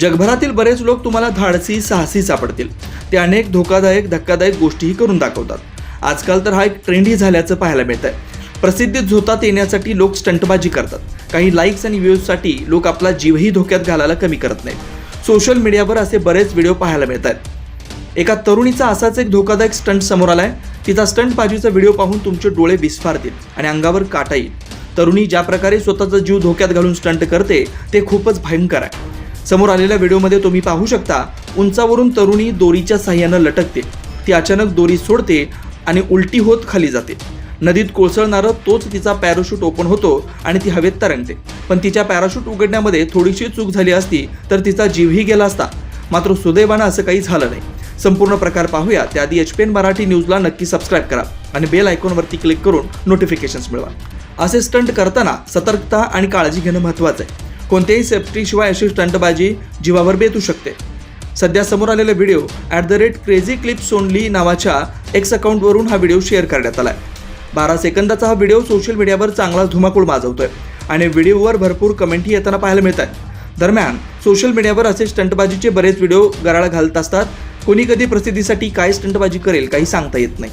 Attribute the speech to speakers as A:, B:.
A: जगभरातील बरेच लोक तुम्हाला धाडसी साहसी सापडतील. ते अनेक धोकादायक धक्कादायक गोष्टीही करून दाखवतात. आजकाल तर हा एक ट्रेंडही झाल्याचं पाहायला मिळत आहे प्रसिद्धीत झोतात येण्यासाठी लोक स्टंटबाजी करतात. काही लाईक्स आणि व्ह्यूजसाठी लोक आपला जीवही धोक्यात घालायला कमी करत नाहीत. सोशल मीडियावर असे बरेच व्हिडिओ पाहायला मिळत आहेत एका तरुणीचा असाच एक धोकादायक स्टंट समोर आलाय. तिचा स्टंट बाजूचा व्हिडिओ पाहून तुमचे डोळे विस्फारतील आणि अंगावर काटा येईल. तरुणी ज्या प्रकारे स्वतःचा जीव धोक्यात घालून स्टंट करते ते खूपच भयंकर आहे. समोर आलेल्या व्हिडिओमध्ये तुम्ही पाहू शकता उंचावरून तरुणी दोरीच्या साह्यानं लटकते. ती अचानक दोरी सोडते आणि उलटी होत खाली जाते. नदीत कोसळणारं तोच तिचा पॅराशूट ओपन होतो आणि ती हवेत तरंगते. पण तिच्या पॅराशूट उघडण्यामध्ये थोडीशी चूक झाली असती तर तिचा जीवही गेला असता. मात्र सुदैवानं असं काही झालं नाही. संपूर्ण प्रकार पाहूया. त्याआधी एच पी एन मराठी न्यूजला नक्की सबस्क्राईब करा आणि बेल आयकॉनवरती क्लिक करून नोटिफिकेशन्स मिळवा. असे स्टंट करताना सतर्कता आणि काळजी घेणं महत्त्वाचं आहे. कोणत्याही सेफ्टीशिवाय अशी स्टंटबाजी जीवावर बेतू शकते. सध्या समोर आलेला video at the rate crazy clips only नावाच्या एक्स अकाउंटवरून हा व्हिडिओ शेअर करण्यात आला आहे बारा सेकंदाचा हा व्हिडिओ सोशल मीडियावर चांगला धुमाकूळ माजवतोय आणि व्हिडिओवर भरपूर कमेंटही येताना पाहायला मिळत आहेत दरम्यान सोशल मीडियावर असे स्टंटबाजीचे बरेच व्हिडिओ गराळा घालत असतात. कोणी कधी प्रसिद्धीसाठी काय स्टंटबाजी करेल काही सांगता येत नाही.